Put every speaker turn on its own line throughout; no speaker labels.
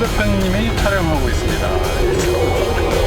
저기는 성 대표님이 촬영하고 있습니다.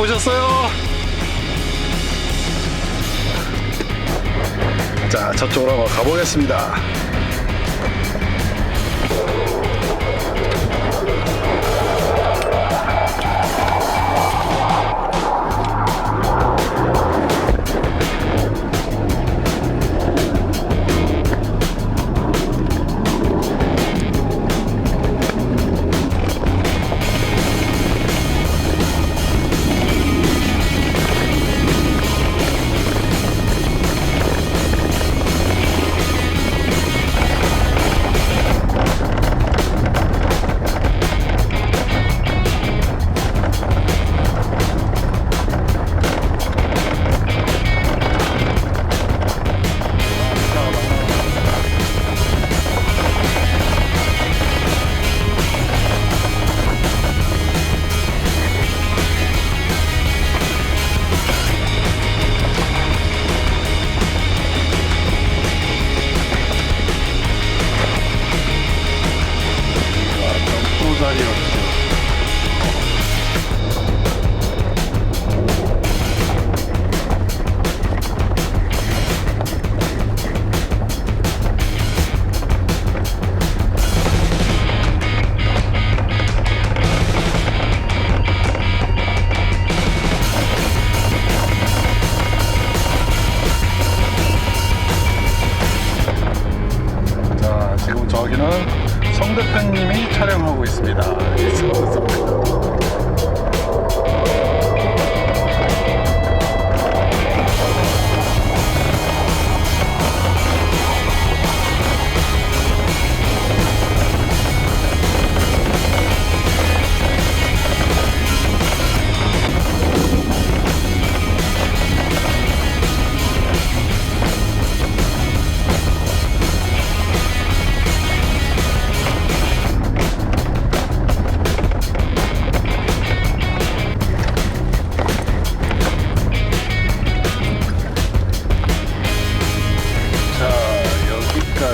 보셨어요? 자, 저쪽으로 한번 가보겠습니다.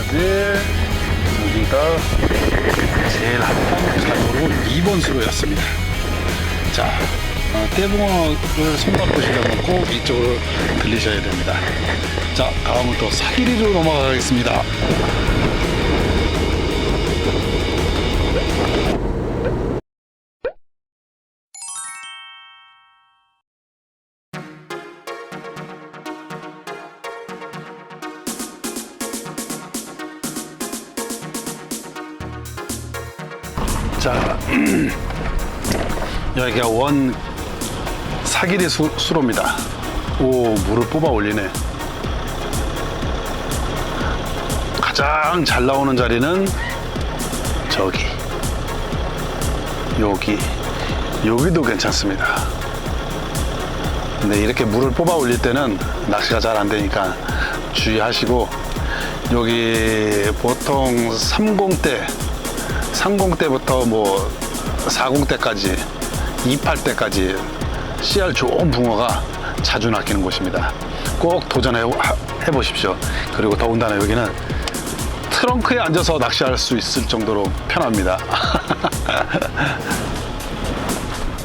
여기까지 여기가 제일 핫한 차도로 2번 수로였습니다. 자, 어, 떼붕어를 손맛보시려면 꼭 이쪽으로 들리셔야 됩니다. 자, 다음은 또 사기리로 넘어가겠습니다. 자, 여기가 원 사기리 수, 수로입니다. 오, 물을 뽑아 올리네. 가장 잘 나오는 자리는 저기, 여기, 여기도 괜찮습니다. 근데 이렇게 물을 뽑아 올릴 때는 낚시가 잘 안 되니까 주의하시고 여기 보통 30대 30대부터 뭐 40대까지 28대까지 씨알 좋은 붕어가 자주 낚이는 곳입니다. 꼭 도전해 하- 해보십시오. 그리고 더군다나 여기는 트렁크에 앉아서 낚시할 수 있을 정도로 편합니다.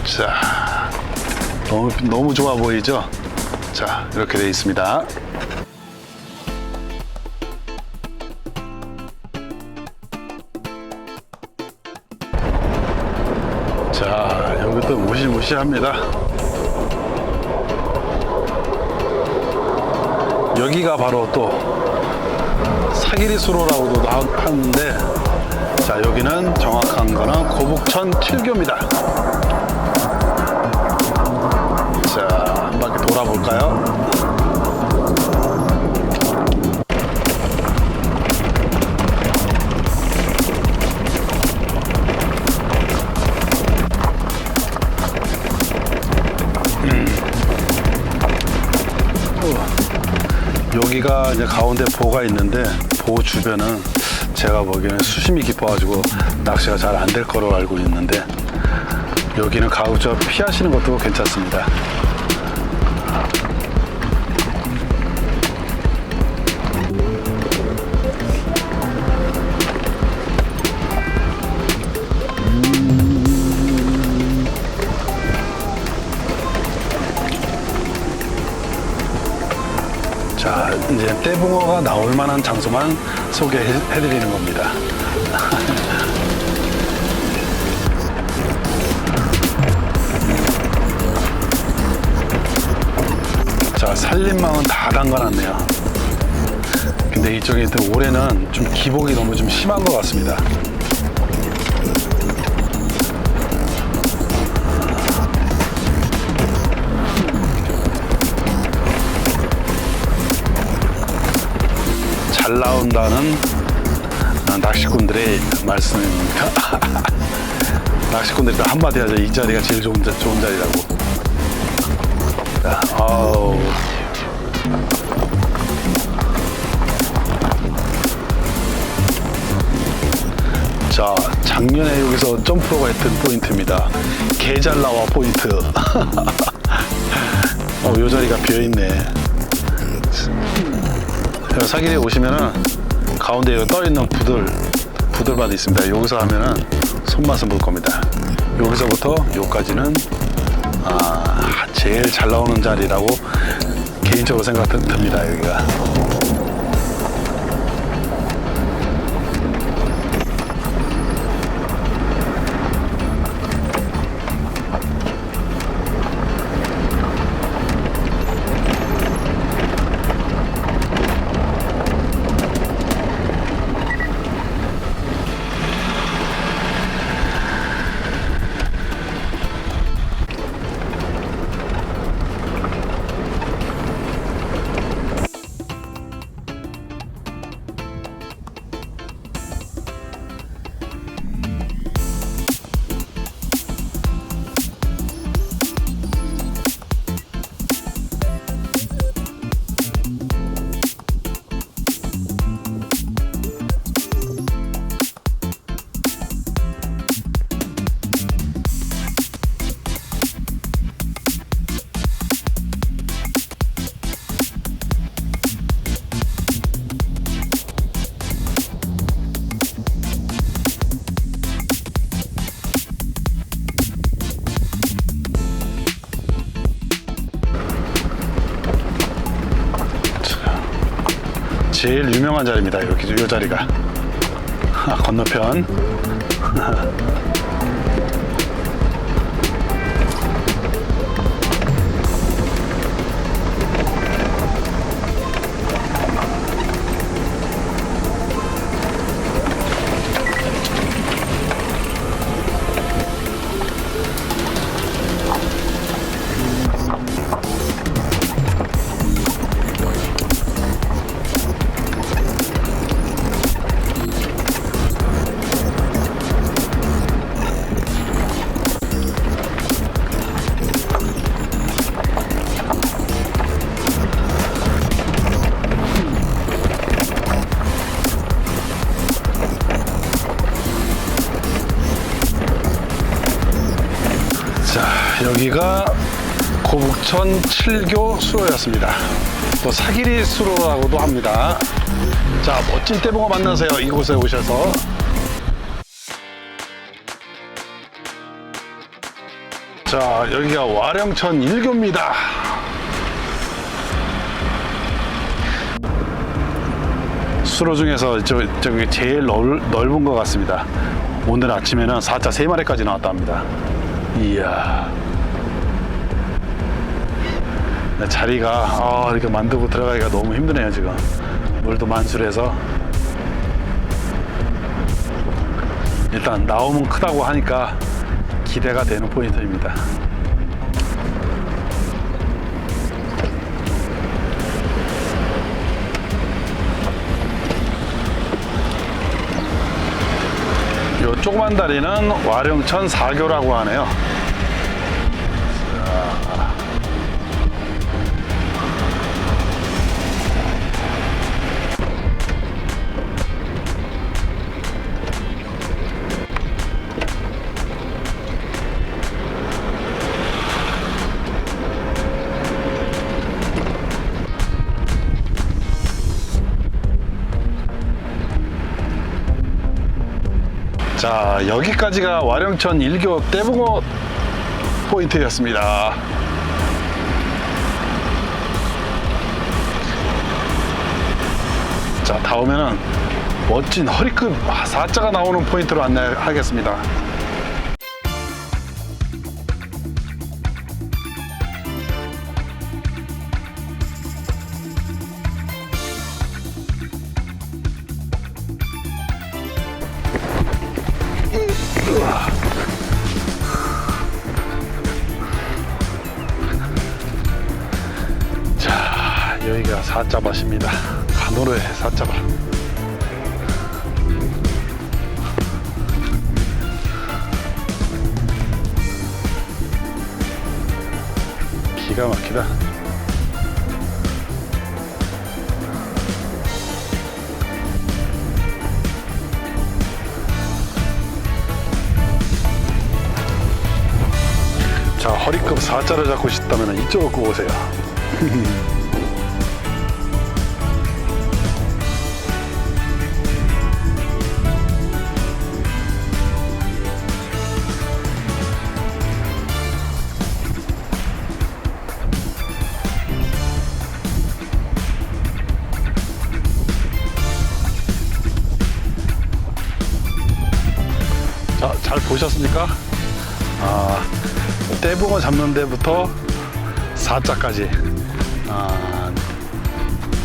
자, 너무, 너무 좋아 보이죠? 자, 이렇게 되어 있습니다. 무시무시합니다. 여기가 바로 또 사기리 수로라고도 나- 하는데 자 여기는 정확한 거는 고북천 7교입니다 자 한 바퀴 돌아볼까요 여기가 이제 가운데 보가 있는데 보 주변은 제가 보기에는 수심이 깊어가지고 낚시가 잘 안 될 거로 알고 있는데 여기는 가급적 피하시는 것도 괜찮습니다. 떼붕어가 나올 만한 장소만 소개해드리는 겁니다. 자, 살림망은 다 담가놨네요. 근데 이쪽에 올해는 좀 기복이 너무 좀 심한 것 같습니다. 잘 나온다는 낚시꾼들의 말씀입니다. 낚시꾼들이 다 한마디 하죠. 이 자리가 제일 좋은, 자- 좋은 자리라고. 자, 아우. 자, 작년에 여기서 점프로가 했던 포인트입니다. 개 잘 나와 포인트. 어, 요 자리가 비어있네. 사길에 오시면은 가운데 여기 떠 있는 부들 부들바도 있습니다. 여기서 하면은 손맛은 볼 겁니다. 여기서부터 여기까지는 아 제일 잘 나오는 자리라고 개인적으로 생각 듭- 듭니다. 여기가. 제일 유명한 자리입니다. 여기 이 자리가 아, 건너편. 여기가 고북천 7교 수로였습니다. 또 사기리 수로라고도 합니다. 자, 멋진 떼봉어 만나세요. 이곳에 오셔서. 자, 여기가 와령천 1교입니다. 수로 중에서 저, 저기 제일 넓, 넓은 것 같습니다. 오늘 아침에는 4차 3마리까지 나왔답니다. 이야. 자리가 아, 이렇게 만들고 들어가기가 너무 힘드네요 지금. 물도 만술해서. 일단 나오면 크다고 하니까 기대가 되는 포인트입니다. 요 조그만 다리는 와룡천 사교라고 하네요 자 여기까지가 와룡천 1교 떼붕어 포인트였습니다. 자 다음에는 멋진 허리급 사자가 나오는 포인트로 안내하겠습니다 사자밭입니다. 간호로의 사자밭 기가 막히다. 자 허리급 사자를 잡고 싶다면 이쪽으로 꼭 오세요 보셨습니까? 아, 떼붕어 잡는 데부터 사자까지. 아,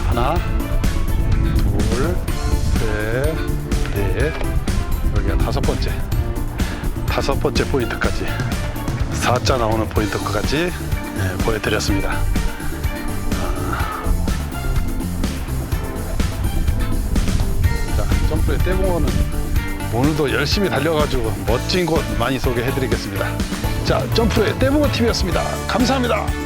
하나, 둘, 셋, 넷. 여기가 다섯 번째. 다섯 번째 포인트까지. 사자 나오는 포인트까지 예, 보여드렸습니다. 자, 점프의 떼붕어는 오늘도 열심히 달려가지고 멋진 곳 많이 소개해드리겠습니다. 자, 점프의 떼붕어 TV였습니다. 감사합니다.